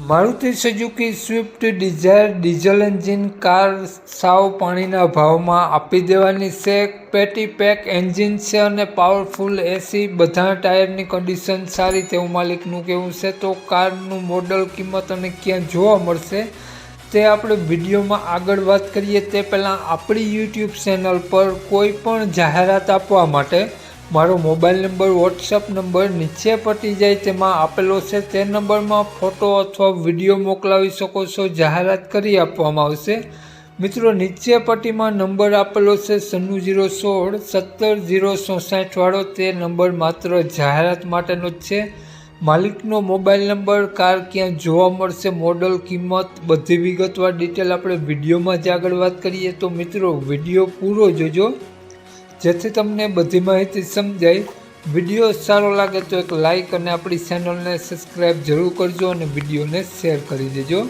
Maruti Suzuki Swift Dzire diesel engine car સાવ પાણીના ભાવમાં આપી દેવાની છે. પેટી પેક એન્જિન છે અને પાવરફુલ એસી બધા ટાયરની કન્ડિશન સારી તેવું માલિકનું કહેવું છે. તો કારનું મોડલ કિંમત અને ક્યાં જોવા મળશે તે આપણે વિડીયોમાં આગળ વાત કરીએ. તે પહેલાં આપણી યુટ્યુબ ચેનલ પર કોઈ પણ જાહેરાત આપવા માટે મારો મોબાઈલ નંબર વોટ્સઅપ નંબર નીચે પટી જાય તેમાં આપેલો છે. તે નંબરમાં ફોટો અથવા વીડિયો મોકલાવી શકો છો. જાહેરાત કરી આપવામાં આવશે. મિત્રો, નીચે પટ્ટીમાં નંબર આપેલો છે સન્નું જીરો સોળ સત્તર જીરો ચોસાઠવાળો તે નંબર માત્ર જાહેરાત માટેનો જ છે. માલિકનો મોબાઈલ નંબર, કાર ક્યાં જોવા મળશે, મોડલ, કિંમત, બધી વિગતવાર ડિટેલ આપણે વિડીયોમાં જ આગળ વાત કરીએ. તો મિત્રો, વીડિયો પૂરો જોજો. જેથી તમને બધી માહિતી સમજાય. વીડિયો સારો લાગે તો એક લાઇક અને આપણી ચેનલને સબસ્ક્રાઈબ જરૂર કરજો અને વિડીયોને શેર કરી દેજો.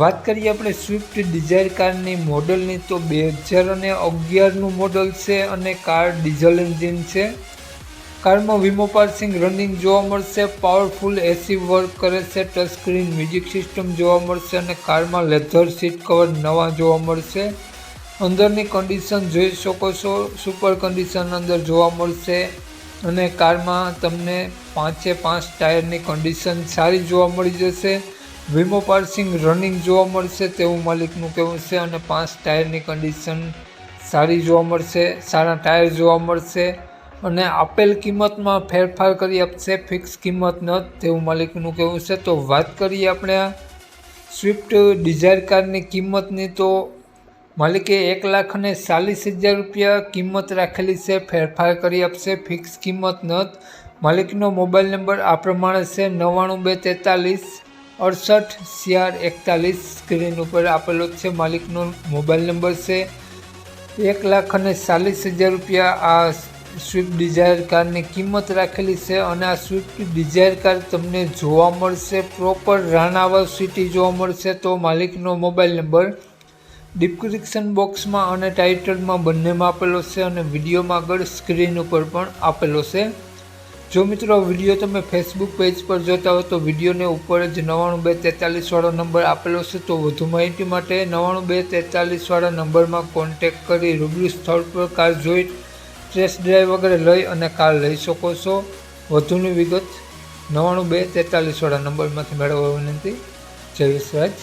વાત કરીએ આપણે સ્વિફ્ટ ડિઝાયર કારની મોડલની તો બે હજાર અને અગિયારનું મોડલ છે અને કાર ડીઝલ એન્જિન છે. કારમાં વિમો પાર્સિંગ રનિંગ જોવા મળશે પાવરફુલ એસી વર્ક કરે છે ટચ સ્ક્રીન મ્યુઝિક સિસ્ટમ જોવા મળશે અને કારમાં લેધર સીટ કવર નવા જોવા મળશે. અંદરની કન્ડિશન જોઈ શકો છો. સુપર કન્ડિશન અંદર જોવા મળશે. અને કારમાં તમને પાંચે પાંચ ટાયરની કન્ડિશન સારી જોવા મળી જશે. વીમો પાર્સિંગ રનિંગ જોવા મળશે, તેવું માલિકનું કહેવું છે. અને પાંચ ટાયરની કન્ડિશન સારી જોવા મળશે, સારા ટાયર જોવા મળશે. અને આપેલ કિંમતમાં ફેરફાર કરી આપશે ફિક્સ કિંમત ન, તેવું માલિકનું કહેવું છે. તો વાત કરીએ આપણે સ્વિફ્ટ ડિઝાયર કારની કિંમતની, તો માલિકે એક લાખ અને ચાલીસ હજાર રૂપિયા કિંમત રાખેલી છે. ફેરફાર કરી આપશે. ફિક્સ કિંમત ન માલિકનો મોબાઈલ નંબર આ પ્રમાણે છે. નવ્વાણું બે તેતાલીસ અડસઠ ચાર એકતાલીસ સ્ક્રીન ઉપર આપેલો છે. માલિકનો મોબાઈલ નંબર છે. એક લાખ અને ચાલીસ હજાર રૂપિયા આ સ્વિફ્ટ ડિઝાયર કારની કિંમત રાખેલી છે અને આ સ્વિફ્ટ ડિઝાયર કાર તમને જોવા મળશે. પ્રોપર રાણાવા સિટી જોવા મળશે તો માલિકનો મોબાઈલ નંબર ડિસ્ક્રિપ્શન બોક્સમાં અને ટાઇટલમાં બંનેમાં આપેલો છે અને વિડીયોમાં આગળ સ્ક્રીન ઉપર પણ આપેલો છે. જો મિત્રો વીડિયો તમે ફેસબુક પેજ પર જોતા હો તો વિડીયોને ઉપર જ નવ્વાણું બે તેતાલીસવાળો નંબર આપેલો છે તો વધુ માહિતી માટે નવ્વાણું બે તેતાલીસવાળા નંબરમાં કોન્ટેક કરી રૂબરૂ સ્થળ પર કાર જોઈ ટેસ્ટ ડ્રાઈવ વગેરે લઈ અને કાર લઈ શકો છો. વધુની વિગત નવ્વાણું બે તેતાલીસવાળા નંબરમાંથી મેળવવા વિનંતી. જય વિશ્વરાજ.